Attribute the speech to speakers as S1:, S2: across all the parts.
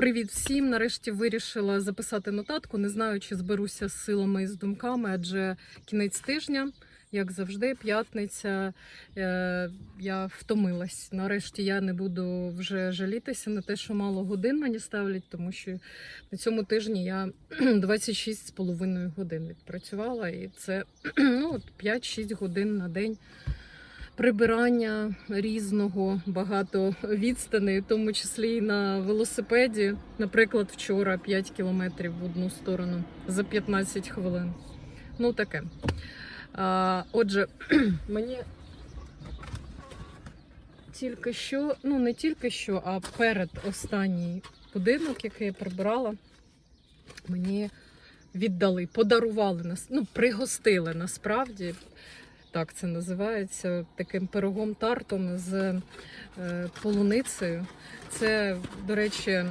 S1: Привіт всім! Нарешті вирішила записати нотатку. Не знаю, чи зберуся з силами і з думками, адже кінець тижня, як завжди, п'ятниця. Е, Я втомилась. Нарешті я не буду вже жалітися на те, що мало годин мені ставлять, тому що на цьому тижні я 26,5 годин відпрацювала, і це ну, 5-6 годин на день прибирання різного, багато відстаней, в тому числі і на велосипеді. Наприклад, вчора 5 кілометрів в одну сторону за 15 хвилин. Ну таке. А, отже, мені тільки що, ну не тільки що, а перед останній будинок, який я прибирала, мені віддали, подарували нас, ну, пригостили насправді так це називається, таким пирогом тартом з е, полуницею. Це, до речі,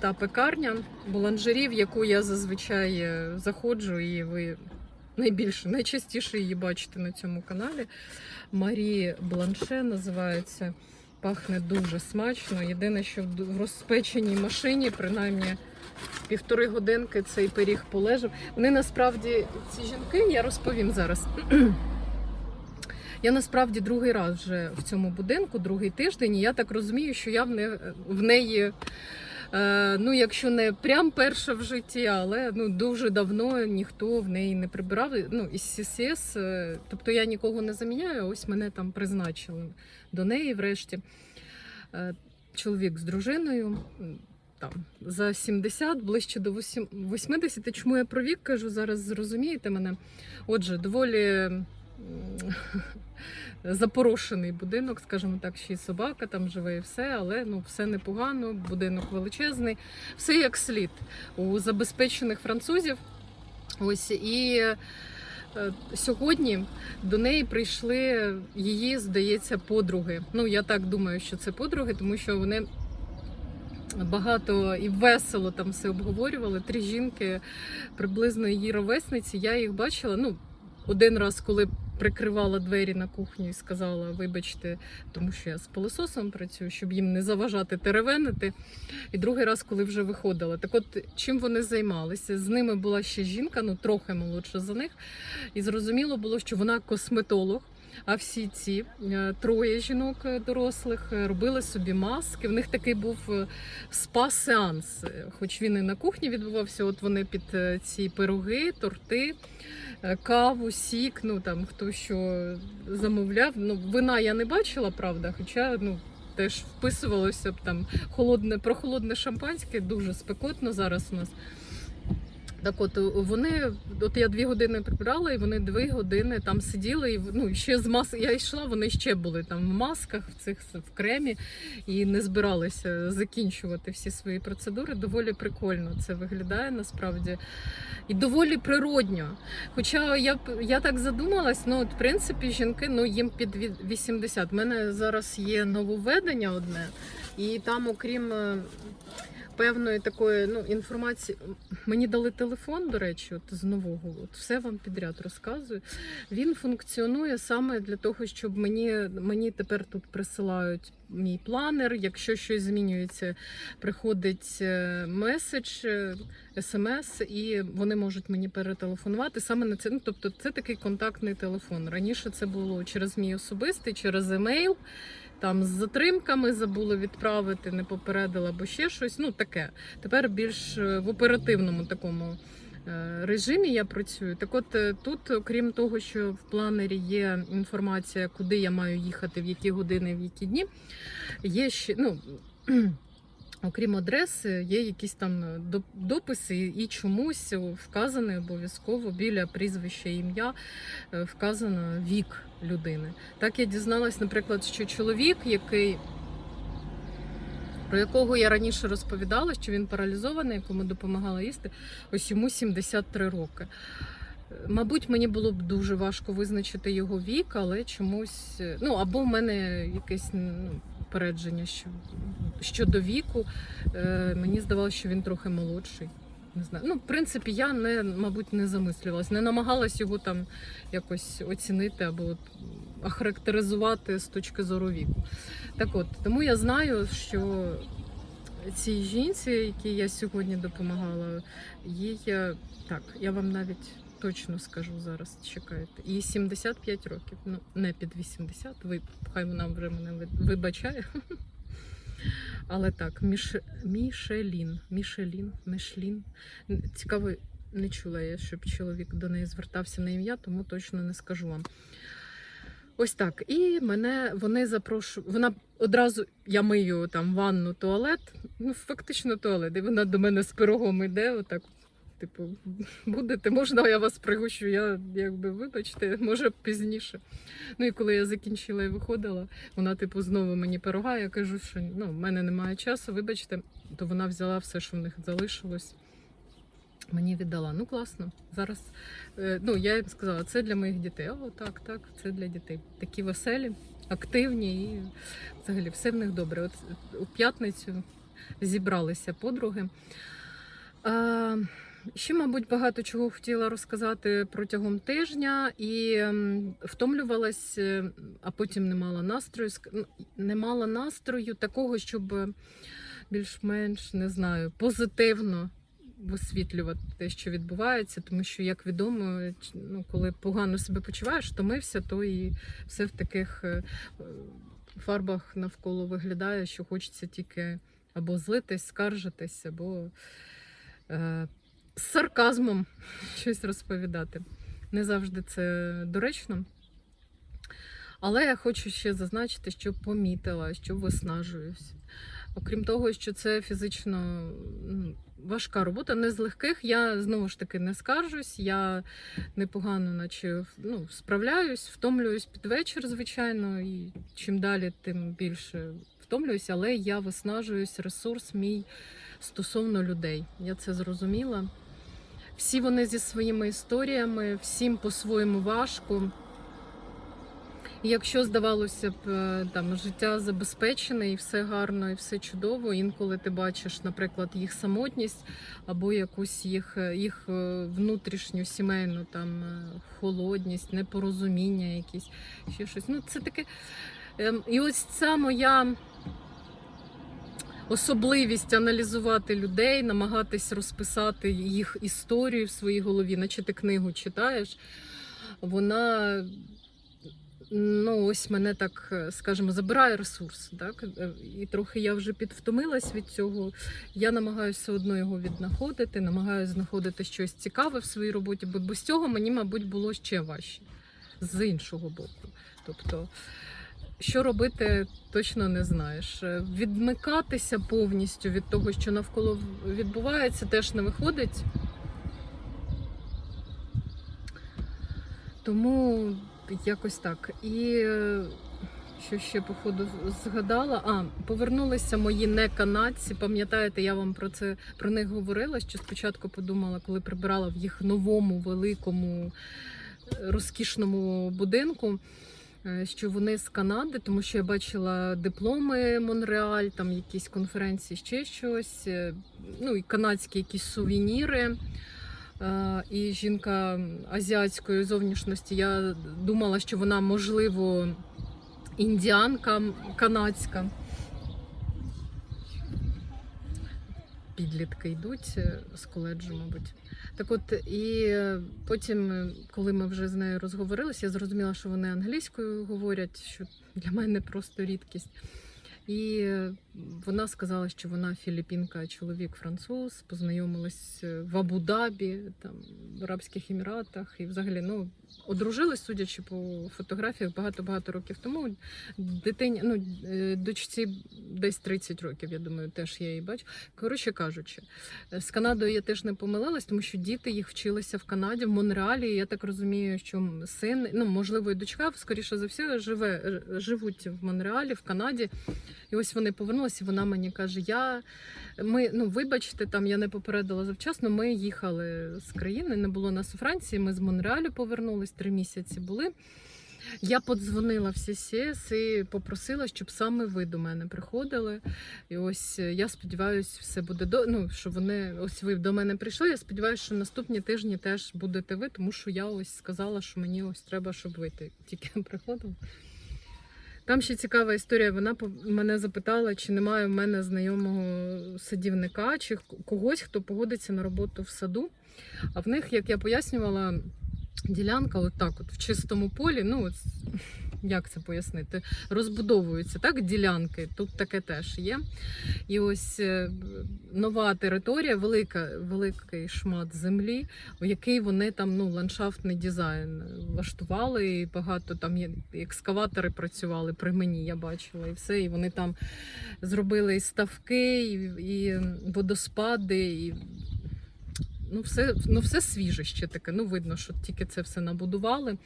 S1: та пекарня буланжерів, в яку я зазвичай е, заходжу, і ви найбільше, найчастіше її бачите на цьому каналі. Марі Бланше називається. Пахне дуже смачно. Єдине, що в розпеченій машині, принаймні півтори годинки цей пиріг полежав. Вони насправді ці жінки, я розповім зараз. Я насправді другий раз вже в цьому будинку, другий тиждень. і Я так розумію, що я в, не, в неї, е, ну якщо не прям перша в житті, але ну дуже давно ніхто в неї не прибирав. Ну із ССС, е, тобто я нікого не заміняю. Ось мене там призначили до неї. Врешті е, чоловік з дружиною. Там за 70, ближче до 80. Чому я про вік кажу? Зараз зрозумієте мене. Отже, доволі запорошений будинок, скажімо так, ще й собака там живе і все, але ну все непогано, будинок величезний, все як слід у забезпечених французів. Ось і е, сьогодні до неї прийшли її, здається, подруги. Ну, я так думаю, що це подруги, тому що вони. Багато і весело там все обговорювали. Три жінки приблизно її ровесниці. Я їх бачила. Ну, один раз, коли прикривала двері на кухню і сказала: вибачте, тому що я з пилососом працюю, щоб їм не заважати теревенити. І другий раз, коли вже виходила. Так от чим вони займалися? З ними була ще жінка, ну трохи молодша за них. І зрозуміло було, що вона косметолог. А всі ці е, троє жінок е, дорослих е, робили собі маски. В них такий був спа-сеанс, хоч він і на кухні відбувався. От вони під ці пироги, торти, каву, сік. Ну там хто що замовляв. Ну вина я не бачила, правда, хоча ну. Теж вписувалося б там холодне про холодне шампанське, дуже спекотно зараз у нас. Так от вони, от я дві години прибирала, і вони дві години там сиділи. І ну ще з мас... Я йшла, вони ще були там в масках, в цих в кремі і не збиралися закінчувати всі свої процедури. Доволі прикольно це виглядає насправді і доволі природньо. Хоча я я так задумалась, ну от в принципі жінки ну їм під 80. У мене зараз є нововведення одне, і там, окрім певної такої ну, інформації. Мені дали телефон, до речі, от з нового. От Все вам підряд розказую. Він функціонує саме для того, щоб мені мені тепер тут присилають мій планер. Якщо щось змінюється, приходить е, меседж, е, смс, і вони можуть мені перетелефонувати саме на це. Ну, тобто, це такий контактний телефон. Раніше це було через мій особистий, через емейл там з затримками забули відправити, не попередила або ще щось. Ну таке. Тепер більш е, в оперативному такому е, режимі я працюю. Так от е, тут, окрім того, що в планері є інформація, куди я маю їхати, в які години, в які дні, є ще. ну, Окрім адреси, є якісь там дописи, і чомусь вказане обов'язково біля прізвища ім'я вказано вік людини. Так я дізналась, наприклад, що чоловік, який про якого я раніше розповідала, що він паралізований, якому допомагала їсти, ось йому 73 роки. Мабуть, мені було б дуже важко визначити його вік, але чомусь, ну або в мене якесь ну, попередження що, щодо віку. Е, Мені здавалося, що він трохи молодший. Не знаю. Ну, в принципі, я не, мабуть, не замислювалась, не намагалась його там якось оцінити або охарактеризувати з точки зору віку. Так от, тому я знаю, що цій жінці, якій я сьогодні допомагала, їй е, так, я вам навіть точно скажу зараз, чекайте. Їй 75 років, ну не під 80, ви, хай вона вже мене вибачає. Але так, Міш... Мішелін, Мішелін, Мішлін. Цікаво, не чула я, щоб чоловік до неї звертався на ім'я, тому точно не скажу вам. Ось так. І мене вони запрошують. Вона одразу я мию там ванну, туалет. Ну, фактично туалет. І вона до мене з пирогом йде, отак. Типу, будете, можна, я вас пригощу, я якби вибачте, може пізніше. Ну і коли я закінчила і виходила, вона, типу, знову мені пирога, я кажу, що ну, в мене немає часу, вибачте, то вона взяла все, що в них залишилось. Мені віддала. Ну класно. Зараз е, ну я їм сказала, це для моїх дітей. О, так, так, це для дітей. Такі веселі, активні і взагалі все в них добре. От у п'ятницю зібралися подруги. А, ще, мабуть, багато чого хотіла розказати протягом тижня і ем, втомлювалась, е, а потім не мала настрою. Ну, Не мала настрою такого, щоб більш-менш не знаю, позитивно висвітлювати те, що відбувається, тому що, як відомо, ну, коли погано себе почуваєш, втомився, то і все в таких е, фарбах навколо виглядає, що хочеться тільки або злитись, скаржитись, або е, з сарказмом щось розповідати. Не завжди це доречно. Але я хочу ще зазначити, що помітила, що виснажуюсь. Окрім того, що це фізично ну, важка робота, не з легких. Я знову ж таки не скаржусь. Я непогано, наче ну, справляюсь, втомлююсь під вечір, звичайно, і чим далі, тим більше втомлююсь, але я виснажуюсь, ресурс мій стосовно людей. Я це зрозуміла. Всі вони зі своїми історіями, всім по-своєму важко. І якщо здавалося б, е, там життя забезпечене і все гарно, і все чудово, інколи ти бачиш, наприклад, їх самотність або якусь їх, е, їх е, внутрішню сімейну там холодність, непорозуміння, якісь ще щось. Ну, це таке. ем, І ось ця моя особливість аналізувати людей, намагатись розписати їх історію в своїй голові, наче ти книгу читаєш, вона ну, ось мене так, скажімо, забирає ресурс. Так? І трохи я вже підвтомилась від цього. Я намагаюся все одно його віднаходити, намагаюся знаходити щось цікаве в своїй роботі, бо без цього мені, мабуть, було ще важче з іншого боку. Тобто, що робити, точно не знаєш. Е, Відмикатися повністю від того, що навколо відбувається, теж не виходить. Тому якось так. І е, що ще, походу, згадала? А, повернулися мої не канадці. Пам'ятаєте, я вам про це про них говорила. Що спочатку подумала, коли прибирала в їх новому великому е, розкішному будинку. Е, Що вони з Канади, тому що я бачила дипломи Монреаль, там якісь конференції, ще щось. е, Ну і канадські якісь сувеніри. Е, І жінка азіатської зовнішності. Я думала, що вона, можливо, індіанка канадська. Підлітки йдуть е, з коледжу, мабуть. Так от, і е, потім, е, коли ми вже з нею розговорилися, я зрозуміла, що вони англійською говорять, що для мене просто рідкість. І вона сказала, що вона філіппінка, чоловік француз, познайомились е, в Абу-Дабі, там в Арабських Еміратах, і взагалі ну одружились, судячи по фотографіях, багато-багато років тому. Дитині, ну е, дочці десь 30 років, я думаю, теж я її бачу. Коротше кажучи, е, з Канадою я теж не помилилась, тому що діти їх вчилися в Канаді, в Монреалі. Я так розумію, що син, ну можливо, і дочка, скоріше за все, живе живуть в Монреалі, в Канаді. І ось вони повернулися, і вона мені каже: Я ми ну вибачте, там я не попередила завчасно. Ми їхали з країни, не було нас у Франції. Ми з Монреалю повернулись, три місяці були. Я подзвонила в СІС і попросила, щоб саме ви до мене приходили. І ось е, я сподіваюся, все буде до ну, що вони ось ви до мене прийшли. Я сподіваюся, що наступні тижні теж будете ви, тому що я ось сказала, що мені ось треба, щоб ви тільки приходили. Там ще цікава історія. Вона мене запитала, чи немає в мене знайомого садівника, чи когось, хто погодиться на роботу в саду. А в них, як я пояснювала, ділянка, от так, от в чистому полі, ну от, як це пояснити, розбудовуються так, ділянки. Тут таке теж є. І ось е, нова територія, велика, великий шмат землі, в який вони там ну, ландшафтний дизайн влаштували. І багато там екскаватори працювали при мені, я бачила, і все. І вони там зробили і ставки, і, і водоспади, і ну, все, ну, все свіже ще таке. Ну, видно, що тільки це все набудували.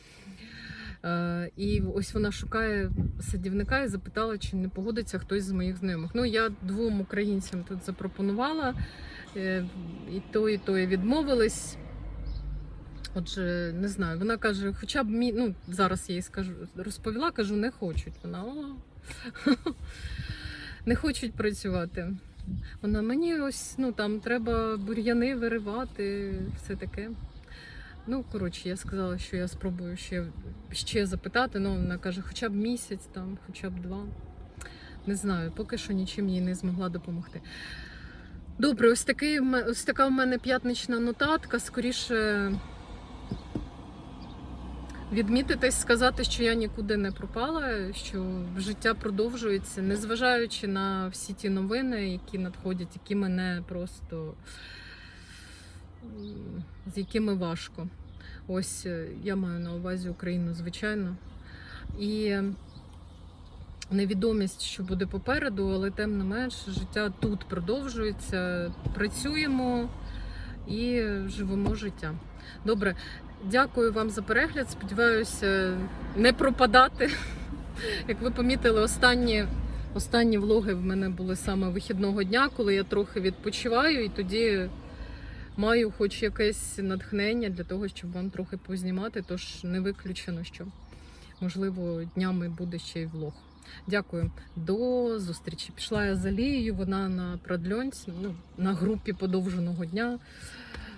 S1: Е, і ось вона шукає садівника і запитала, чи не погодиться хтось з моїх знайомих. Ну, я двом українцям тут запропонувала, е, і то, і то і відмовились. Отже, не знаю, вона каже, хоча б мій, ну зараз я їй скажу, розповіла, кажу, не хочуть. Вона о, не хочуть працювати. Вона мені ось ну там треба бур'яни виривати, все таке. Ну, коротше, я сказала, що я спробую ще, ще запитати. Ну, вона каже, хоча б місяць, там, хоча б два. Не знаю, поки що нічим їй не змогла допомогти. Добре, ось, такий, ось така в мене п'ятнична нотатка. Скоріше відмітитись, сказати, що я нікуди не пропала, що життя продовжується, незважаючи на всі ті новини, які надходять, які мене просто з якими важко. Ось е, я маю на увазі Україну, звичайно. І невідомість, що буде попереду, але тим не менш, життя тут продовжується. Працюємо і живемо життя. Добре, дякую вам за перегляд. Сподіваюся, не пропадати. Як ви помітили, останні, останні влоги в мене були саме вихідного дня, коли я трохи відпочиваю, і тоді маю хоч якесь натхнення для того, щоб вам трохи познімати. Тож не виключено, що можливо днями буде ще й влог. Дякую, до зустрічі. Пішла я за Лією, вона на продльонці, ну, на групі подовженого дня.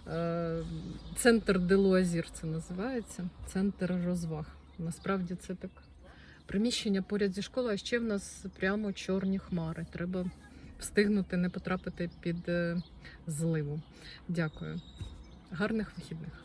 S1: Е, Центр Делуазір це називається. Центр розваг. Насправді це так. Приміщення поряд зі школою, а ще в нас прямо чорні хмари. Треба встигнути не потрапити під е, зливу. Дякую. Гарних вихідних.